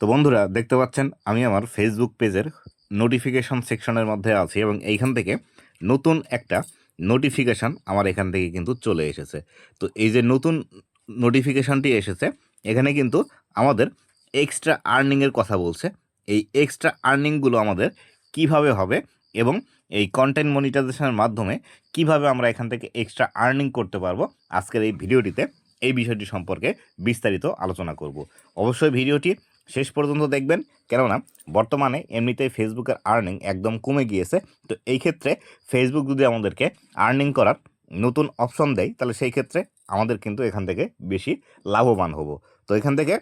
তো বন্ধুরা, দেখতে পাচ্ছেন, আমি আমার ফেসবুক পেজের নোটিফিকেশন সেকশনের মধ্যে আছি এবং এইখান থেকে নতুন একটা নোটিফিকেশান আমার এখান থেকে কিন্তু চলে এসেছে। তো এই যে নতুন নোটিফিকেশানটি এসেছে, এখানে কিন্তু আমাদের এক্সট্রা আর্নিংয়ের কথা বলছে। এই এক্সট্রা আর্নিংগুলো আমাদের কীভাবে হবে এবং এই কন্টেন্ট মনিটাইজেশনের মাধ্যমে কীভাবে আমরা এখান থেকে এক্সট্রা আর্নিং করতে পারব, আজকের এই ভিডিওটিতে এই বিষয়টি সম্পর্কে বিস্তারিত আলোচনা করব। অবশ্যই ভিডিওটি শেষ পর্যন্ত দেখবেন। কেননা, বর্তমানে এমনিতেই ফেসবুকের আর্নিং একদম কমে গিয়েছে। তো এই ক্ষেত্রে ফেসবুক যদি আমাদেরকে আর্নিং করার নতুন অপশন দেয়, তাহলে সেই ক্ষেত্রে আমাদের কিন্তু এখান থেকে বেশি লাভবান হব। তো এখান থেকে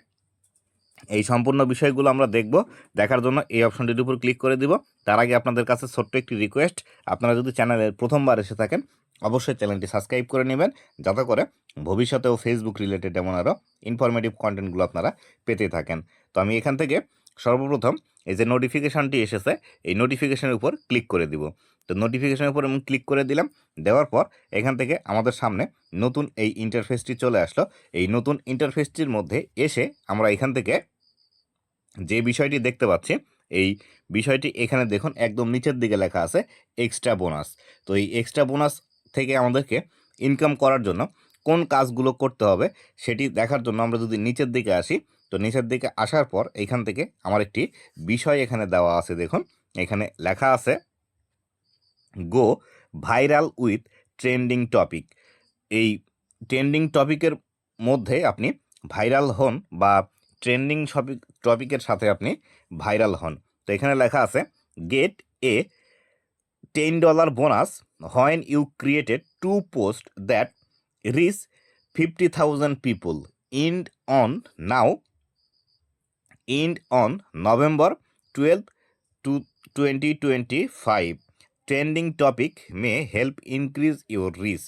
এই সম্পূর্ণ বিষয়গুলো আমরা দেখব। দেখার জন্য এই অপশনটির উপর ক্লিক করে দিব। তার আগে আপনাদের কাছে ছোট্ট একটি রিকোয়েস্ট আপনারা যদি চ্যানেলের প্রথমবার এসে থাকেন অবশ্যই চ্যানেলটি সাবস্ক্রাইব করে নেবেন। যাতে করে ভবিষ্যতেও ফেসবুক রিলেটেড এমন আরও ইনফরমেটিভ কন্টেন্টগুলো আপনারা পেতে থাকেন। তো আমি এখান থেকে সর্বপ্রথম এই যে নোটিফিকেশানটি এসেছে, এই নোটিফিকেশানের উপর ক্লিক করে দিব। তো নোটিফিকেশানের উপর আমি ক্লিক করে দিলাম, দেওয়ার পর এখান থেকে আমাদের সামনে নতুন এই ইন্টারফেসটি চলে আসলো। এই নতুন ইন্টারফেসটির মধ্যে এসে আমরা এখান থেকে যে বিষয়টি দেখতে পাচ্ছি, এই বিষয়টি এখানে দেখুন একদম নিচের দিকে লেখা আছে এক্সট্রা বোনাস তো এই এক্সট্রা বোনাস থেকে আমাদেরকে ইনকাম করার জন্য কোন কাজগুলো করতে হবে সেটি দেখার জন্য আমরা যদি নিচের দিকে আসি, তো নিচের দিকে আসার পর এখান থেকে আমার একটি বিষয় এখানে দেওয়া আছে দেখুন। এখানে লেখা আছে go viral with trending topic এই ট্রেন্ডিং টপিকের মধ্যে আপনি ভাইরাল হন বা ট্রেন্ডিং টপিক টপিকের সাথে আপনি ভাইরাল হন। তো এখানে লেখা আছে get a ten dollar bonus when you created to post that reach fifty thousand people end on now end on November twelve two twenty twenty five trending topic may help increase your reach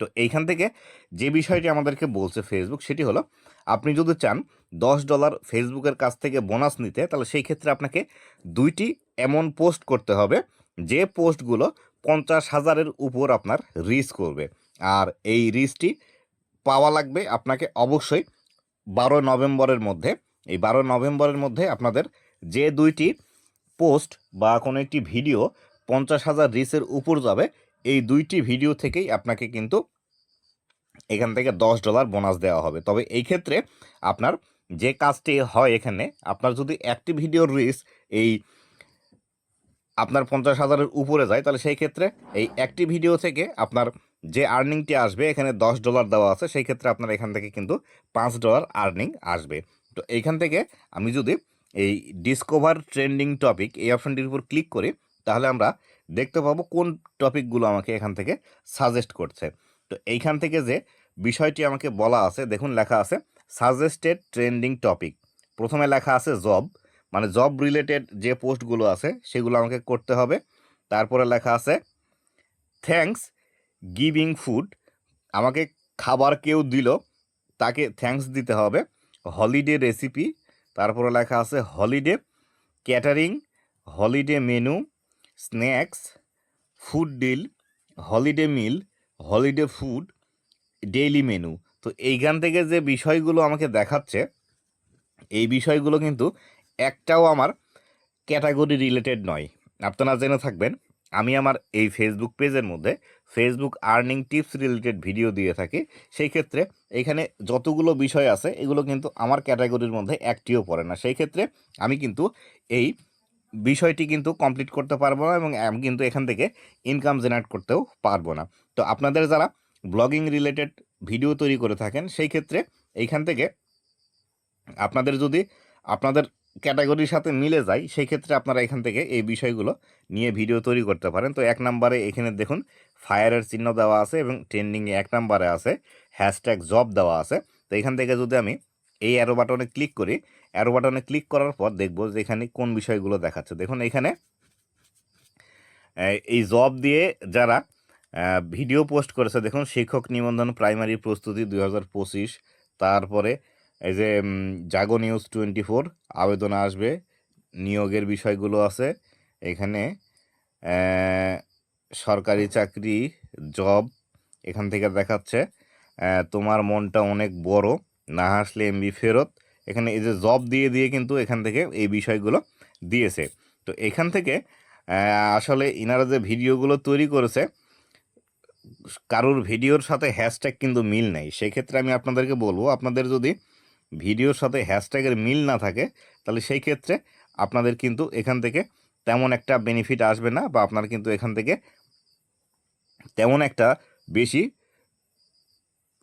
তো এইখান থেকে যে বিষয়টি আমাদেরকে বলছে Facebook সেটি হলো আপনি যদি চান দশ ডলার ফেসবুকের কাছ থেকে বোনাস নিতে, তাহলে সেই ক্ষেত্রে আপনাকে দুইটি এমন পোস্ট করতে হবে যে পোস্টগুলো পঞ্চাশ হাজারের উপর আপনার রিচ করবে। আর এই রিচটি পাওয়া লাগবে আপনাকে অবশ্যই বারো নভেম্বরের মধ্যে। এই বারো নভেম্বরের মধ্যে আপনাদের যে দুইটি পোস্ট বা কোনো একটি ভিডিও পঞ্চাশ হাজার রিচের উপর যাবে, এই দুইটি ভিডিও থেকেই আপনাকে কিন্তু এখান থেকে দশ ডলার বোনাস দেওয়া হবে। তবে এই ক্ষেত্রে আপনার যে কাজটি হয় এখানে, আপনার যদি একটি ভিডিওর রিচ এই আপনার পঞ্চাশ হাজারের উপরে যায়, তাহলে সেই ক্ষেত্রে এই একটি ভিডিও থেকে আপনার যে আর্নিংটি আসবে, এখানে দশ ডলার দেওয়া আছে, সেই ক্ষেত্রে আপনার এখান থেকে কিন্তু পাঁচ ডলার আর্নিং আসবে। তো এইখান থেকে আমি যদি এই ডিসকভার ট্রেন্ডিং টপিক এই অপশনটির উপর ক্লিক করি, তাহলে আমরা দেখতে পাবো কোন টপিকগুলো আমাকে এখান থেকে সাজেস্ট করছে। তো এইখান থেকে যে বিষয়টি আমাকে বলা আছে, দেখুন লেখা আছে সাজেস্টেড ট্রেন্ডিং টপিক প্রথমে লেখা আছে জব মানে জব রিলেটেড যে পোস্টগুলো আছে, সেগুলো আমাকে করতে হবে। তারপরে লেখা আছে থ্যাঙ্কস গিভিং ফুড আমাকে খাবার কেউ দিল, তাকে থ্যাঙ্কস দিতে হবে। হলিডে রেসিপি তারপরে লেখা আছে holiday catering holiday menu snacks food deal holiday meal holiday food daily menu তো এইখান থেকে যে বিষয়গুলো আমাকে দেখাচ্ছে, এই বিষয়গুলো কিন্তু একটাও আমার ক্যাটাগরি রিলেটেড নয়। আপনারা জেনে থাকবেন, আমি আমার এই ফেসবুক পেজের মধ্যে Facebook earning tips related video দিয়ে থাকি। সেই ক্ষেত্রে এখানে যতগুলো বিষয় আছে, এগুলো কিন্তু আমার ক্যাটাগরির মধ্যে একটিও পড়ে না। সেই ক্ষেত্রে আমি কিন্তু এই বিষয়টি কিন্তু কমপ্লিট করতে পারব না এবং আমি কিন্তু এখান থেকে ইনকাম জেনারেট করতেও পারব না। তো আপনাদের যারা ব্লগিং রিলেটেড ভিডিও তৈরি করে থাকেন, সেই ক্ষেত্রে এইখান থেকে আপনাদের যদি, আপনাদের ক্যাটাগরির সাথে মিলে যায় সেই ক্ষেত্রে আপনারা এখান থেকে এই বিষয়গুলো নিয়ে ভিডিও তৈরি করতে পারেন। তো এক নম্বরে এখানে দেখুন, ফায়ারের চিহ্ন দেওয়া আছে এবং ট্রেন্ডিংয়ে এক নম্বরে আছে, হ্যাশট্যাগ জব দেওয়া আছে। তো এখান থেকে যদি আমি এই অ্যারো বাটনে ক্লিক করি অ্যারো বাটনে ক্লিক করার পর দেখব যে এখানে কোন বিষয়গুলো দেখাচ্ছে। দেখুন এখানে এই জব দিয়ে যারা ভিডিও পোস্ট করেছে, দেখুন শিক্ষক নিবন্ধন প্রাইমারি প্রস্তুতি দু হাজার পঁচিশ, তারপরে এই যে জাগো নিউজ টোয়েন্টি ফোর আবেদন আসবে। নিয়োগের বিষয়গুলো আছে। এখানে সরকারি চাকরি, জব এখান থেকে দেখাচ্ছে। তোমার মনটা অনেক বড়, না হাসলে এমবি ফেরত। এখানে এই যে, জব দিয়ে দিয়ে কিন্তু এখান থেকে এই বিষয়গুলো দিয়েছে। তো এখান থেকে আসলে ইনারা যে ভিডিওগুলো তৈরি করেছে, কারোর ভিডিওর সাথে হ্যাশট্যাগ কিন্তু মিল নেই। সেক্ষেত্রে আমি আপনাদেরকে বলব, আপনাদের যদি ভিডিওর সাথে হ্যাশট্যাগের মিল না থাকে, তাহলে সেই ক্ষেত্রে আপনাদের কিন্তু এখান থেকে তেমন একটা বেনিফিট আসবে না বা আপনার কিন্তু এখান থেকে তেমন একটা বেশি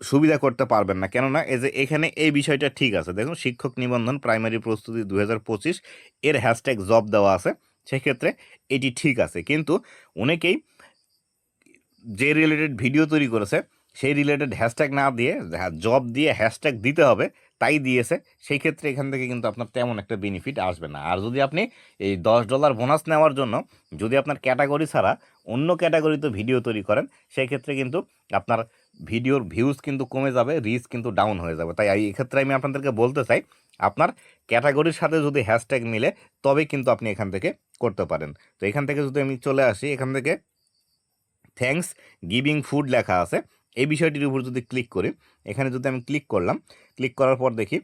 সুবিধা করতে পারবেন না। কেননা এই যে এখানে এই বিষয়টা ঠিক আছে। দেখুন, শিক্ষক নিবন্ধন প্রাইমারি প্রস্তুতি দু হাজার পঁচিশ এর হ্যাশট্যাগ জব দেওয়া আছে, সেক্ষেত্রে এটি ঠিক আছে। কিন্তু অনেকেই যে রিলেটেড ভিডিও তৈরি করেছে, সেই রিলেটেড হ্যাশট্যাগ না দিয়ে জব দিয়ে হ্যাশট্যাগ দিতে হবে তাই দিয়েছে, সেই ক্ষেত্রে এখান থেকে কিন্তু আপনার তেমন একটা বেনিফিট আসবে না। আর যদি আপনি এই দশ ডলার বোনাস নেওয়ার জন্য যদি আপনার ক্যাটাগরি ছাড়া অন্য ক্যাটাগরিতে ভিডিও তৈরি করেন, সেই ক্ষেত্রে কিন্তু আপনার ভিডিওর ভিউজ কিন্তু কমে যাবে রিচ কিন্তু ডাউন হয়ে যাবে। তাই এই ক্ষেত্রে আমি আপনাদেরকে বলতে চাই, আপনার ক্যাটাগরির সাথে যদি হ্যাশট্যাগ মিলে, তবে কিন্তু আপনি এখান থেকে করতে পারেন। তো এখান থেকে যদি আমি চলে আসি, এখান থেকে থ্যাঙ্কস গিভিং ফুড লেখা আছে। এই বিষয়টির উপর যদি ক্লিক করি এখানে যদি আমি ক্লিক করলাম ক্লিক করার পর দেখি,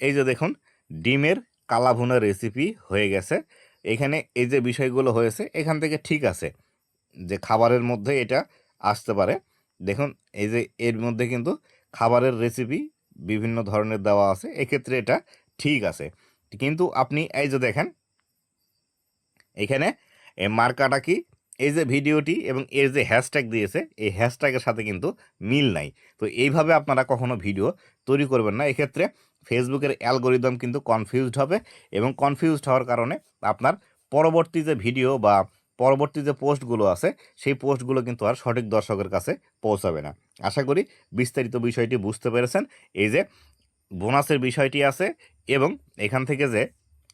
এই যে দেখুন, ডিমের কালাভুনা রেসিপি হয়ে গেছে। এখানে এই যে বিষয়গুলো হয়েছে, এখান থেকে ঠিক আছে যে খাবারের মধ্যে এটা আসতে পারে। দেখুন, এই যে এর মধ্যে কিন্তু খাবারের রেসিপি বিভিন্ন ধরনের দেওয়া আছে, এক্ষেত্রে এটা ঠিক আছে। কিন্তু আপনি এই যে দেখেন, এখানে মার্কাটা কি? এই যে ভিডিওটি এবং এর যে হ্যাশট্যাগ দিয়েছে, এই হ্যাশট্যাগের সাথে কিন্তু মিল নাই। তো এইভাবে আপনারা কখনো ভিডিও তৈরি করবেন না। এক্ষেত্রে ফেসবুকের অ্যালগোরিদম কিন্তু কনফিউজড হবে এবং কনফিউজড হওয়ার কারণে আপনার পরবর্তী যে ভিডিও বা পরবর্তী যে পোস্টগুলো আছে, সেই পোস্টগুলো কিন্তু আর সঠিক দর্শকের কাছে পৌঁছাবে না। আশা করি বিস্তারিত বিষয়টি বুঝতে পেরেছেন। এই যে বোনাসের বিষয়টি আছে এবং এখান থেকে যে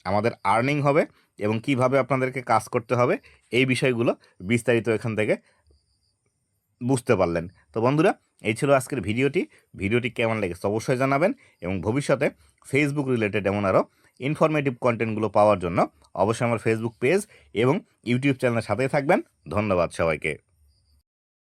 আমাদের আর্নিং হবে এবং কীভাবে আপনাদেরকে কাজ করতে হবে, এই বিষয়গুলো বিস্তারিত এখান থেকে বুঝতে পারলেন। তো বন্ধুরা, এই ছিল আজকের ভিডিওটি। ভিডিওটি কেমন লেগেছে অবশ্যই জানাবেন এবং ভবিষ্যতে ফেসবুক রিলেটেড এমন আরও ইনফরমেটিভ কন্টেন্টগুলো পাওয়ার জন্য অবশ্যই আমার ফেসবুক পেজ এবং ইউটিউব চ্যানেলের সাথেই থাকবেন। ধন্যবাদ সবাইকে।